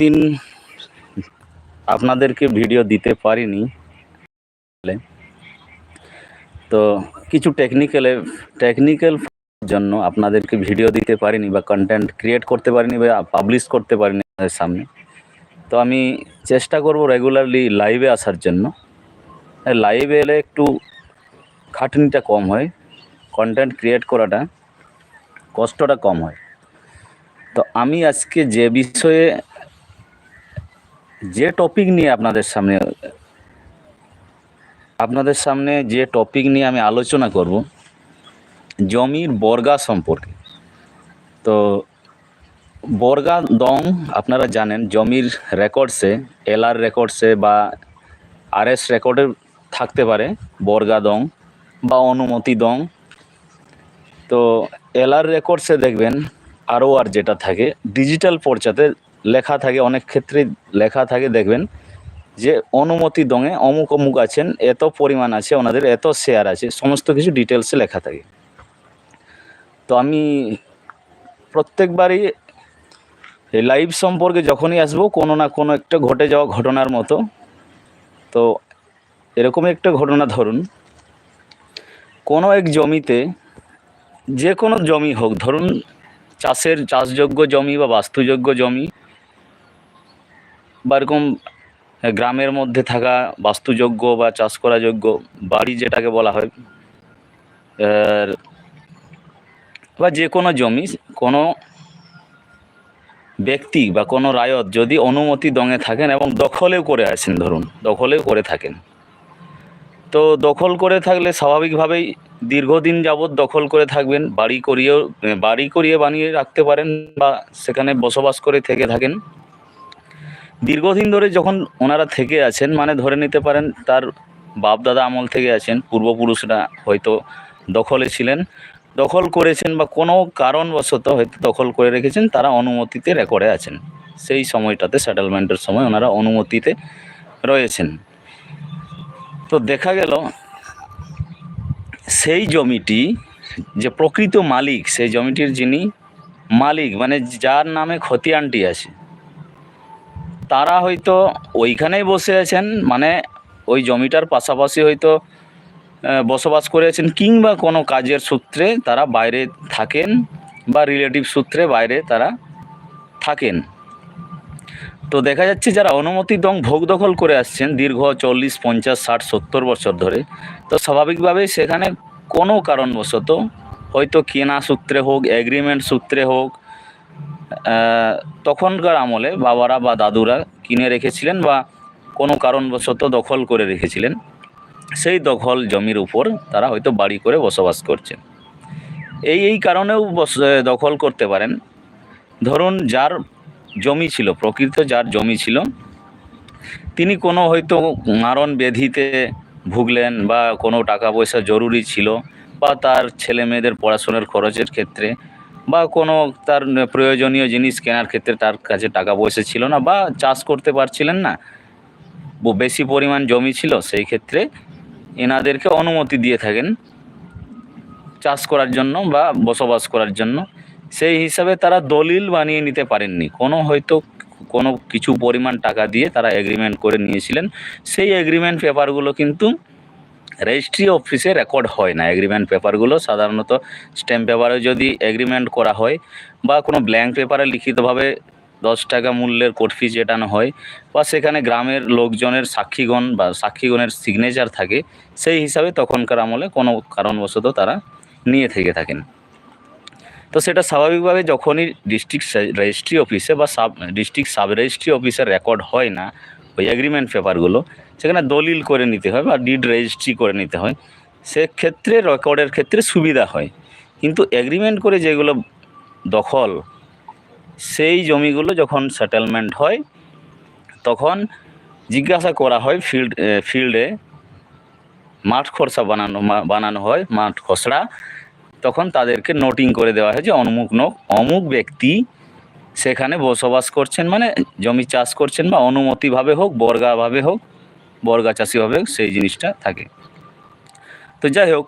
দিন আপনাদেরকে ভিডিও দিতে পারিনি। তো কিছু টেকনিক্যালে টেকনিক্যাল জন্য আপনাদেরকে ভিডিও দিতে পারিনি বা কন্টেন্ট ক্রিয়েট করতে পারিনি বা পাবলিশ করতে পারিনি আপনাদের সামনে। তো আমি চেষ্টা করব রেগুলারলি লাইভে আসার জন্য। লাইভে এলে একটু খাটনিটা কম হয় কন্টেন্ট ক্রিয়েট করাটা কষ্টটা কম হয়। তো আমি আজকে যে বিষয়ে যে টপিক নিয়ে আপনাদের সামনে আপনাদের সামনে যে টপিক নিয়ে আমি আলোচনা করব, জমির বর্গা সম্পর্কে। তো বর্গা দং আপনারা জানেন, জমির রেকর্ডসে এলআর রেকর্ডসে বা আরএস রেকর্ডে থাকতে পারে বর্গা দং বা অনুমতি দং তো এলআর রেকর্ডসে দেখবেন আরও আর যেটা থাকে ডিজিটাল পর্চাতে লেখা থাকে, অনেক ক্ষেত্রে লেখা থাকে, দেখবেন যে অনুমতি দঙে অমুক অমুক আছেন, এত পরিমাণ আছে, ওনাদের এত শেয়ার আছে, সমস্ত কিছু ডিটেলসে লেখা থাকে। তো আমি প্রত্যেকবারই এই লাইভ সম্পর্কে যখনই আসব, কোনো না কোনো একটা ঘটে যাওয়া ঘটনার মতো। তো এরকমই একটা ঘটনা ধরুন, কোনো এক জমিতে যে কোনো জমি হোক, ধরুন চাষের চাষযোগ্য জমি বা বাস্তুযোগ্য জমি বা এরকম গ্রামের মধ্যে থাকা বাস্তুযোগ্য বা চাষ করা যোগ্য বাড়ি যেটাকে বলা হয় বা যে কোনো জমি, কোনো ব্যক্তি বা কোনো রায়ত যদি অনুমতি দঙে থাকেন এবং দখলেও করে আছেন ধরুন, দখলেও করে থাকেন। তো দখল করে থাকলে স্বাভাবিকভাবেই দীর্ঘদিন যাবৎ দখল করে থাকবেন, বাড়ি করিয়েও বাড়ি করিয়ে বানিয়ে রাখতে পারেন বা সেখানে বসবাস করে থেকে থাকেন। দীর্ঘদিন ধরে যখন ওনারা থেকে আছেন মানে ধরে নিতে পারেন তার বাপ দাদা আমল থেকে আছেন, পূর্বপুরুষরা হয়তো দখলে ছিলেন, দখল করেছেন বা কোনো কারণবশত হয়তো দখল করে রেখেছেন, তারা অনুমতিতে রেকর্ডে আছেন। সেই সময়টাতে সেটেলমেন্টের সময় ওনারা অনুমতিতে রয়েছেন। তো দেখা গেল, সেই জমিটি যে প্রকৃত মালিক, সেই জমিটির যিনি মালিক মানে যার নামে খতিয়ানটি আছে তারা হয়তো ওইখানেই বসে আছেন মানে ওই জমিটার পাশাপাশি হয়তো বসবাস করেছেন কিংবা কোনো কাজের সূত্রে তারা বাইরে থাকেন বা রিলেটিভ সূত্রে বাইরে তারা থাকেন। তো দেখা যাচ্ছে যারা অনুমতি দং ভোগ দখল করে আসছেন দীর্ঘ চল্লিশ, পঞ্চাশ, ষাট, সত্তর বছর ধরে, তো স্বাভাবিকভাবেই সেখানে কোনো কারণবশত হয়তো কেনা সূত্রে হোক এগ্রিমেন্ট সূত্রে হোক তখনকার আমলে বাবারা বা দাদুরা কিনে রেখেছিলেন বা কোনো কারণবশত দখল করে রেখেছিলেন। সেই দখল জমির উপর তারা হয়তো বাড়ি করে বসবাস করছেন। এই এই কারণেও দখল করতে পারেন। ধরুন যার জমি ছিল, প্রকৃত যার জমি ছিল, তিনি কোনো হয়তো মারণ ব্যাধিতে ভুগলেন বা কোনো টাকা পয়সা জরুরি ছিল বা তার ছেলে মেয়েদের পড়াশোনার খরচের ক্ষেত্রে বা কোনো তার প্রয়োজনীয় জিনিস কেনার ক্ষেত্রে তার কাছে টাকা পয়সা ছিল না বা চাষ করতে পারছিলেন না। বেশি পরিমাণ জমি ছিল, সেই ক্ষেত্রে এনাদেরকে অনুমতি দিয়ে থাকেন চাষ করার জন্য বা বসবাস করার জন্য। সেই হিসাবে তারা দলিল বানিয়ে নিতে পারেননি। কোনো হয়তো কোনো কিছু পরিমাণ টাকা দিয়ে তারা এগ্রিমেন্ট করে নিয়েছিলেন। সেই এগ্রিমেন্ট পেপারগুলো কিন্তু রেজিস্ট্রি অফিসে রেকর্ড হয় না। এগ্রিমেন্ট পেপারগুলো সাধারণত স্ট্যাম্প পেপারে যদি এগ্রিমেন্ট করা হয় বা কোনো ব্ল্যাঙ্ক পেপারে লিখিতভাবে দশ টাকা মূল্যের কোর্ট ফি যেটানো হয় বা সেখানে গ্রামের লোকজনের সাক্ষীগণ বা সাক্ষীগণের সিগনেচার থাকে, সেই হিসাবে তখনকার আমলে কোনো কারণবশত তারা নিয়ে থেকে থাকেন। তো সেটা স্বাভাবিকভাবে যখনই ডিস্ট্রিক্ট রেজিস্ট্রি অফিসে বা সাব ডিস্ট্রিক্ট সাব রেজিস্ট্রি অফিসে রেকর্ড হয় না ওই এগ্রিমেন্ট পেপারগুলো সেখানে দলিল করে নিতে হয় বা ডিড রেজিস্ট্রি করে নিতে হয়। সেক্ষেত্রে রেকর্ডের ক্ষেত্রে সুবিধা হয়। কিন্তু এগ্রিমেন্ট করে যেগুলো দখল, সেই জমিগুলো যখন সেটেলমেন্ট হয়, তখন জিজ্ঞাসা করা হয় ফিল্ড ফিল্ডে মাঠ খরচা বানানো বানানো হয়, মাঠ খসড়া। তখন তাদেরকে নোটিং করে দেওয়া হয় যে অমুক অমুক ব্যক্তি সেখানে বসবাস করছেন মানে জমি চাষ করছেন বা অনুমতিভাবে হোক, বর্গাভাবে হোক, বর্গা চাষিভাবে সেই জিনিসটা থাকে। তো যাই হোক,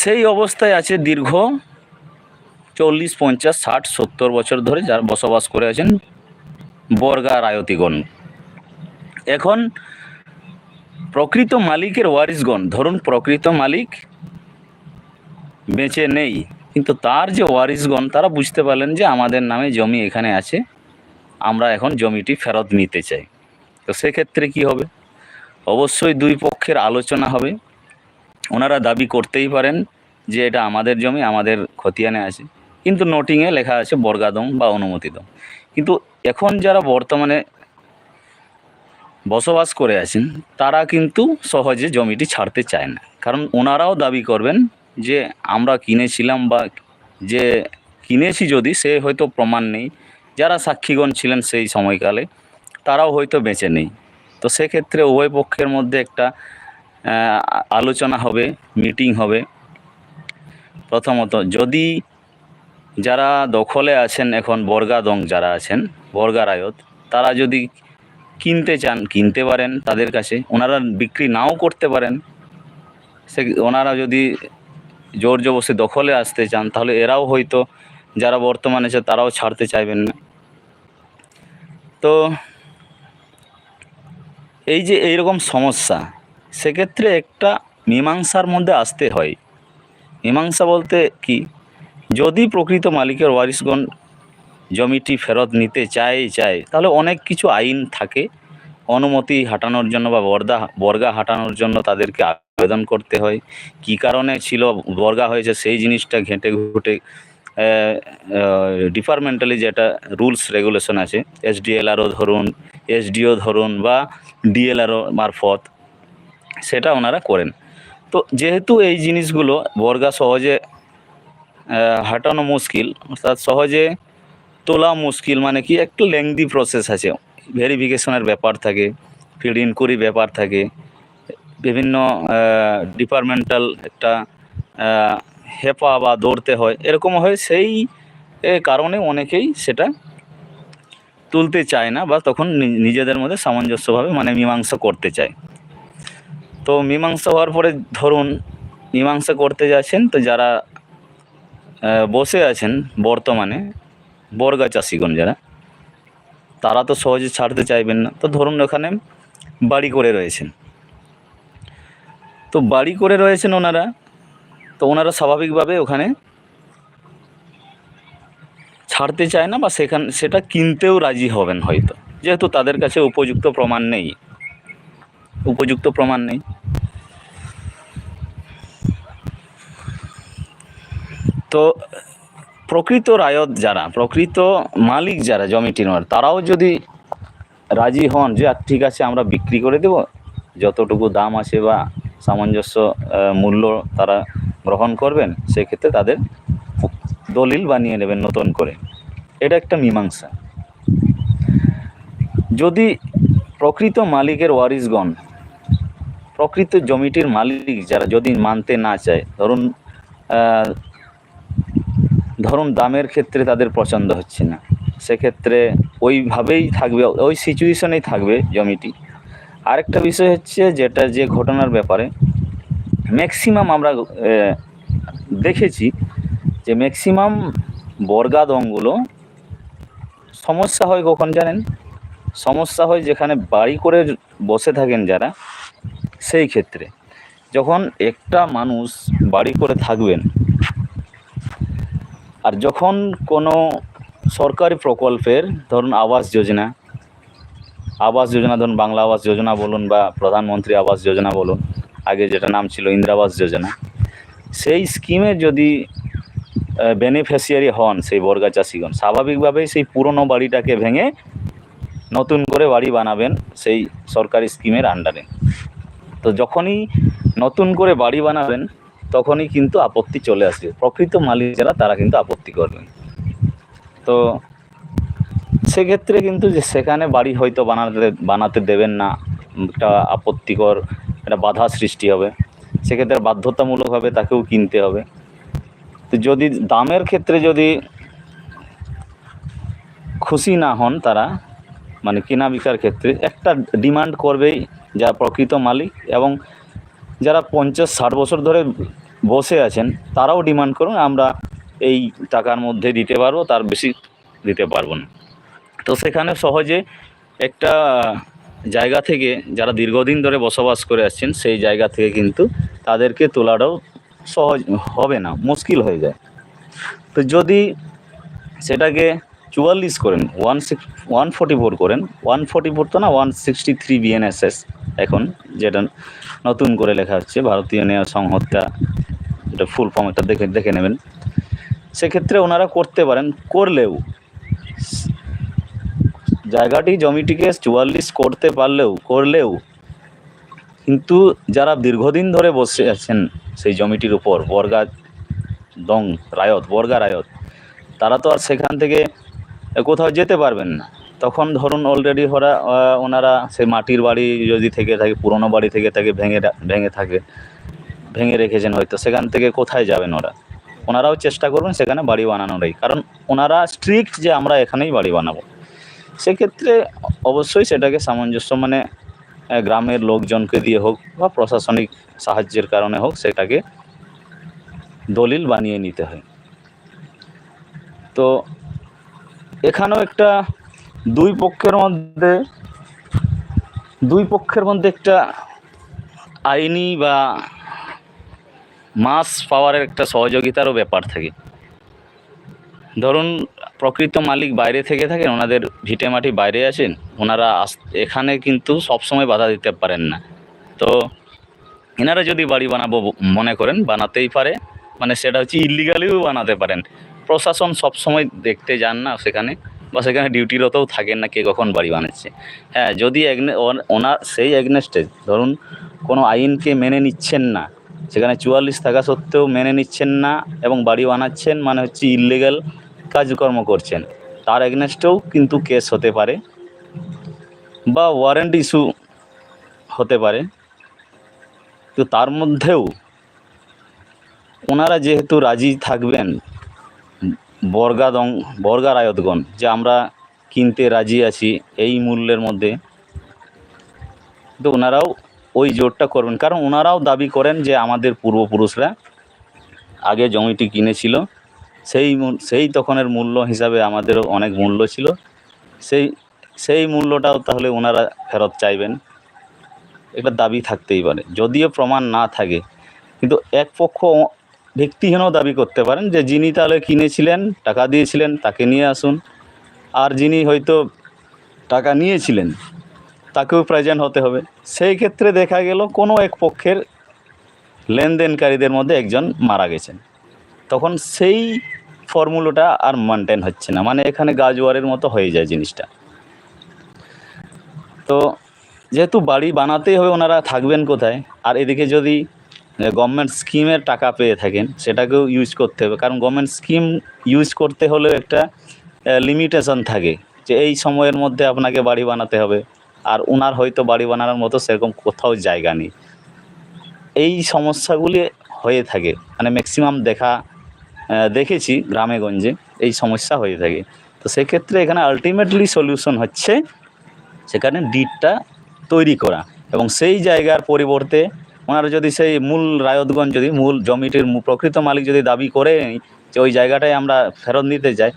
সেই অবস্থায় আছে দীর্ঘ চল্লিশ, পঞ্চাশ, ষাট, সত্তর বছর ধরে যারা বসবাস করে আছেন বর্গা রায়তিগণ। এখন প্রকৃত মালিকের ওয়ারিসগণ ধরুন প্রকৃত মালিক বেঁচে নেই কিন্তু তার যে ওয়ারিসগণ তারা বুঝতে পারলেন যে আমাদের নামে জমি এখানে আছে, আমরা এখন জমিটি ফেরত নিতে চাই। তো সেক্ষেত্রে কি হবে? অবশ্যই দুই পক্ষের আলোচনা হবে। ওনারা দাবি করতেই পারেন যে এটা আমাদের জমি, আমাদের খতিয়ানে আছে। কিন্তু নোটিংয়ে লেখা আছে বর্গাদম বা অনুমতিদম কিন্তু এখন যারা বর্তমানে বসবাস করে আছেন, তারা কিন্তু সহজে জমিটি ছাড়তে চায় না। কারণ ওনারাও দাবি করবেন যে আমরা কিনেছিলাম বা যে কিনেছি যদি, সে হয়তো প্রমাণ নেই। যারা সাক্ষীগণ ছিলেন সেই সময়কালে, তারাও হয়তো বেঁচে নেই। তো সেক্ষেত্রে উভয় পক্ষের মধ্যে একটা আলোচনা হবে, মিটিং হবে। প্রথমত, যদি যারা দখলে আছেন এখন, বর্গাদং যারা আছেন, বর্গারায়ত, তারা যদি কিনতে চান, কিনতে পারেন তাদের কাছে, ওনারা বিক্রি নাও করতে পারেন। সে, ওনারা যদি জোর জবরদস্তি দখলে আসতে চান, তাহলে এরাও হয়তো যারা বর্তমানে আছে তারাও ছাড়তে চাইবেন না। তো এই যে এইরকম সমস্যা, সেক্ষেত্রে একটা মীমাংসার মধ্যে আসতে হয়। মীমাংসা বলতে কি? যদি প্রকৃত মালিকের ওয়ারিশগণ জমিটি ফেরত নিতে চায় চায়, তাহলে অনেক কিছু আইন থাকে। অনুমতি হাঁটানোর জন্য বা বর্দা, বর্গা হাঁটানোর জন্য তাদেরকে আবেদন করতে হয়। কী কারণে ছিল? বর্গা হয়েছে, সেই জিনিসটা ঘেঁটে ঘুটে ডিপার্টমেন্টালি যেটা রুলস রেগুলেশন আছে এসডিএলআরও ধরুন এসডিও ধরুন বা ডিএলআরও মারফত, সেটা ওনারা করেন। তো যেহেতু এই জিনিসগুলো বর্গা সহজে হাঁটানো মুশকিল, অর্থাৎ সহজে তোলা মুশকিল মানে কি একটু লেংদি প্রসেস আছে ভেরিফিকেশনের ব্যাপার থাকে ফিড ইনকোয়ারি ব্যাপার থাকে বিভিন্ন ডিপার্টমেন্টাল একটা হেপা বা দৌড়তে হয়। এরকম হয় সেই কারণে অনেকেই সেটা তুলতে চায় না বা তখন নিজেদের মধ্যে সামঞ্জস্যভাবে মানে মীমাংসা করতে চায়। তো মীমাংসা হওয়ার পরে ধরুন, মীমাংসা করতে যাচ্ছেন তো যারা বসে আছেন বর্তমানে, বর্গা চাষিগণ যারা, তারা তো সহজে ছাড়তে চাইবেন না। তো ধরুন ওখানে বাড়ি করে রয়েছেন। তো বাড়ি করে রয়েছেন ওনারা। তো ওনারা স্বাভাবিকভাবে ওখানে ছাড়তে চায় না বা সেখান সেটা কিনতেও রাজি হবেন হয়তো। যেহেতু তাদের কাছে উপযুক্ত প্রমাণ নেই। উপযুক্ত প্রমাণ নেই। তো প্রকৃত রায়ত যারা প্রকৃত মালিক যারা জমিটির তারাও যদি রাজি হন যে "আচ্ছা, ঠিক আছে আমরা বিক্রি করে দেব। যতটুকু দাম আছে বা সামঞ্জস্য মূল্য তারা গ্রহণ করবেন, সেক্ষেত্রে তাদের দলিল বানিয়ে নেবেন নতুন করে। এটা একটা মীমাংসা। যদি প্রকৃত মালিকের ওয়ারিসগণ প্রকৃত জমিটির মালিক যারা যদি মানতে না চায়, ধরুন ধরুন দামের ক্ষেত্রে তাদের পছন্দ হচ্ছে না, সেক্ষেত্রে ওইভাবেই থাকবে, ওই সিচুয়েশনেই থাকবে জমিটি। আরেকটা বিষয় হচ্ছে যেটা যে ঘটনার ব্যাপারে ম্যাক্সিমাম আমরা দেখেছি যে ম্যাক্সিমাম বর্গাদংগুলো সমস্যা হয় কখন জানেন? সমস্যা হয় যেখানে বাড়ি করে বসে থাকেন যারা, সেই ক্ষেত্রে। যখন একটা মানুষ বাড়ি করে থাকবেন, আর যখন কোনো সরকারি প্রকল্পের, ধরুন আবাস যোজনা আবাস যোজনা, ধরুন বাংলা আবাস যোজনা বলুন বা প্রধানমন্ত্রী আবাস যোজনা বলুন, আগে যেটা নাম ছিল ইন্দিরাবাস যোজনা, সেই স্কিমে যদি বেনিফিশিয়ারি হন সেই বর্গা চাষিগণ, স্বাভাবিকভাবেই সেই পুরনো বাড়িটাকে ভেঙে নতুন করে বাড়ি বানাবেন সেই সরকারি স্কিমের আন্ডারে তো যখনই নতুন করে বাড়ি বানাবেন, তখনই কিন্তু আপত্তি চলে আসবে। প্রকৃত মালিক যারা, তারা কিন্তু আপত্তি করবেন। তো সেক্ষেত্রে কিন্তু যে সেখানে বাড়ি হয়তো বানাতে বানাতে দেবেন না, একটা আপত্তিকর একটা বাধা সৃষ্টি হবে। সেক্ষেত্রে বাধ্যতামূলকভাবে তাকেও কিনতে হবে। তো যদি দামের ক্ষেত্রে যদি খুশি না হন তারা মানে কেনা বিকার ক্ষেত্রে একটা ডিমান্ড করবেই যারা প্রকৃত মালিক এবং যারা পঞ্চাশ, ষাট বছর ধরে বসে আছেন, তারাও ডিমান্ড করুন, আমরা এই টাকার মধ্যে দিতে পারব, তার বেশি দিতে পারব না। তো সেখানে সহজে একটা জায়গা থেকে যারা দীর্ঘদিন ধরে বসবাস করে আসছেন, সেই জায়গা থেকে কিন্তু তাদেরকে তোলাটাও সহজ হবে না, মুশকিল হয়ে যায়। তো যদি সেটাকে চুয়াল্লিশ করেন one six one forty four করেন ওয়ান ফোর্টি ফোর তো না ওয়ান সিক্সটি থ্রি বিএনএসএস এখন যেটা নতুন করে লেখা হচ্ছে, ভারতীয় ন্যায় সংহত্যা, এটা ফুল ফর্ম এটা দেখে দেখে নেবেন। সেক্ষেত্রে ওনারা করতে পারেন, করলেও জায়গাটি জমিটিকে চুয়াল্লিশ করতে পারলেও, করলেও, কিন্তু যারা দীর্ঘদিন ধরে বসে আছেন সেই জমিটির উপর, বর্গা দং রায়ত, বর্গা রায়ত, তারা তো আর সেখান থেকে কোথাও যেতে পারবেন না। তখন ধরুন অলরেডি ওরা ওনারা সেই মাটির বাড়ি যদি থেকে থাকে, পুরনো বাড়ি থেকে থাকে, ভেঙে ভেঙে থাকে, ভেঙে রেখেছেন হয়তো, সেখান থেকে কোথায় যাবেন ওরা? ওনারাও চেষ্টা করবেন সেখানে বাড়ি বানানোরই। কারণ ওনারা স্ট্রিক্ট যে আমরা এখানেই বাড়ি বানাবো। সেক্ষেত্রে অবশ্যই সেটাকে সামঞ্জস্য মানে গ্রামের লোকজনকে দিয়ে হোক বা প্রশাসনিক সাহায্যের কারণে হোক সেটাকে দলিল বানিয়ে নিতে হয়। তো এখানেও একটা দুই পক্ষের মধ্যে, দুই পক্ষের মধ্যে একটা আইনি বা মাস পাওয়ারের একটা সহযোগিতারও ব্যাপার থাকে। ধরুন প্রকৃত মালিক বাইরে থেকে থাকেন, ওনাদের ভিটে মাটি বাইরে আছেন ওনারা এখানে কিন্তু সবসময় বাধা দিতে পারেন না। তো এনারা যদি বাড়ি বানাবো মনে করেন, বানাতেই পারে মানে সেটা হচ্ছে ইলিগালিও বানাতে পারেন। প্রশাসন সবসময় দেখতে যান না সেখানে, বা সেখানে ডিউটিরতও থাকেন না কে কখন বাড়ি বানাচ্ছে। হ্যাঁ যদি ওনার সেই এগনেস্টে, ধরুন কোনো আইনকে মেনে নিচ্ছেন না, সেখানে চুয়াল্লিশ থাকা সত্ত্বেও মেনে নিচ্ছেন না এবং বাড়ি বানাচ্ছেন মানে হচ্ছে ইলিগাল কাজকর্ম করছেন। তার এগনেস্টেও কিন্তু কেস হতে পারে বা ওয়ারেন্ট ইস্যু হতে পারে। তো তার মধ্যেও ওনারা যেহেতু রাজি থাকবেন বর্গা বর্গার আয়তগণ, যে আমরা কিনতে রাজি আছি এই মূল্যের মধ্যে, তো ওনারাও ওই জোরটা করবেন। কারণ ওনারাও দাবি করেন যে আমাদের পূর্বপুরুষরা আগে জমিটি কিনেছিল সেই সেই তখনের মূল্য হিসাবে আমাদেরও অনেক মূল্য ছিল। সেই সেই মূল্যটাও তাহলে ওনারা ফেরত চাইবেন। এটা দাবি থাকতেই পারে। যদিও প্রমাণ না থাকে। কিন্তু এক পক্ষ ভিত্তিহীনও দাবি করতে পারেন যে যিনি তাহলে কিনেছিলেন, টাকা দিয়েছিলেন, তাকে নিয়ে আসুন। আর যিনি হয়তো টাকা নিয়েছিলেন, তাকেও প্রেজেন্ট হতে হবে। সেই ক্ষেত্রে দেখা গেল কোনো এক পক্ষের লেনদেনকারীদের মধ্যে একজন মারা গেছেন। তখন সেই ফর্মুলাটা আর মেনটেন হচ্ছে না। মানে এখানে গাজওয়ারের মতো হয়ে যায় জিনিসটা। তো যেহেতু বাড়ি বানাতেই হবে, ওনারা থাকবেন কোথায়? আর এদিকে যদি গভর্নমেন্ট স্কিমের টাকা পেয়ে থাকেন, সেটাকেও ইউজ করতে হবে। কারণ গভর্নমেন্ট স্কিম ইউজ করতে হলেও একটা লিমিটেশন থাকে যে এই সময়ের মধ্যে আপনাকে বাড়ি বানাতে হবে। আর ওনার হয়তো বাড়ি বানানোর মতো সেরকম কোথাও জায়গা নেই। এই সমস্যাগুলি হয়ে থাকে। মানে ম্যাক্সিমাম দেখা দেখেছি গ্রামে গঞ্জে এই সমস্যা হয়ে থাকে। তো সেক্ষেত্রে এখানে আলটিমেটলি সলিউশন হচ্ছে সেখানে ডিটটা তৈরি করা এবং সেই জায়গার পরিবর্তে ওনারা যদি সেই মূল রায়তগঞ্জ যদি মূল জমিটির প্রকৃত মালিক যদি দাবি করে যে ওই জায়গাটাই আমরা ফেরত নিতে চাই,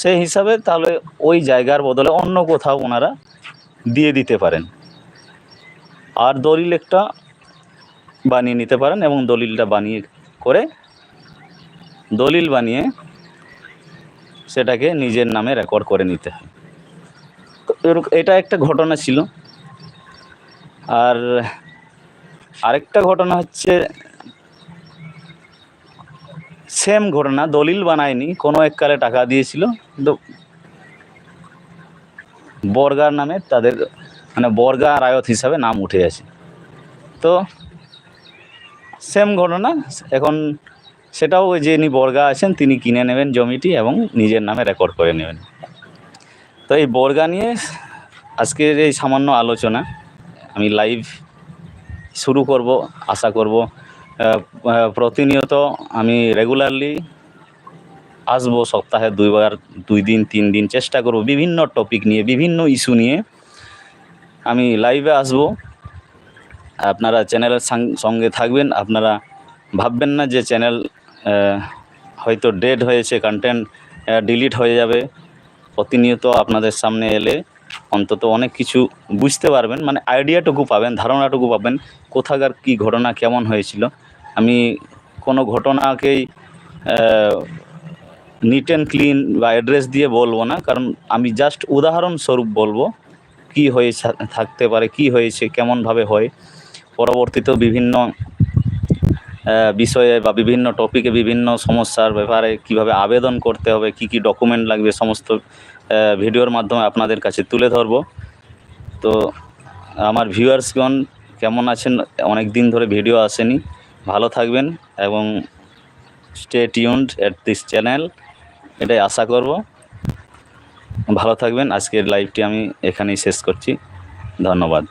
সেই হিসাবে তাহলে ওই জায়গার বদলে অন্য কোথাও ওনারা দিয়ে দিতে পারেন। আর দলিল একটা বানিয়ে নিতে পারেন এবং দলিলটা বানিয়ে করে দলিল বানিয়ে সেটাকে নিজের নামে রেকর্ড করে নিতে হয়। তো এটা একটা ঘটনা ছিল। আর আরেকটা ঘটনা হচ্ছে সেম ঘটনা, দলিল বানায়নি, কোনো এককালে টাকা দিয়েছিল। কিন্তু বর্গার নামে তাদের মানে বর্গা রায়ত হিসাবে নাম উঠে আছে তো সেম ঘটনা, এখন সেটাও ওই যে ইনি বর্গা আছেন, তিনি কিনে নেবেন জমিটি এবং নিজের নামে রেকর্ড করে নেবেন। তো এই বর্গা নিয়ে আজকের এই সামান্য আলোচনা, আমি লাইভ শুরু করব, আশা করব প্রতিনিয়ত আমি রেগুলারলি আসব সপ্তাহে দুইবার, দুই দিন, তিন দিন চেষ্টা করব বিভিন্ন টপিক নিয়ে, বিভিন্ন ইস্যু নিয়ে আমি লাইভে আসব। আপনারা চ্যানেলের সঙ্গে থাকবেন, আপনারা ভাববেন না যে চ্যানেল হয়তো ডেড হয়েছে কন্টেন্ট ডিলিট হয়ে যাবে। প্রতিনিয়ত আপনাদের সামনে এলে অন্তত অনেক কিছু বুঝতে পারবেন মানে আইডিয়াটুকু পাবেন, ধারণাটুকু পাবেন, কোথাকার কী ঘটনা, কেমন হয়েছিল। আমি কোনো ঘটনাকেই নিট অ্যান্ড ক্লিন বা অ্যাড্রেস দিয়ে বলব না, কারণ আমি জাস্ট উদাহরণস্বরূপ বলব, কি হয়ে থাকতে পারে, কি হয়েছে, কেমনভাবে হয়। পরবর্তীতেও বিভিন্ন বিষয়ে বা বিভিন্ন টপিকে বিভিন্ন সমস্যার ব্যাপারে কীভাবে আবেদন করতে হবে, কি কি ডকুমেন্ট লাগবে, সমস্ত ভিডিওর মাধ্যমে আপনাদের কাছে তুলে ধরবো। তো আমার ভিউয়ার্সগণ কেমন আছেন? অনেক দিন ধরে ভিডিও আসেনি। ভালো থাকবেন এবং stay tuned at this channel এটাই আশা করব। ভালো থাকবেন। আজকের লাইভটি আমি এখানেই শেষ করছি। ধন্যবাদ।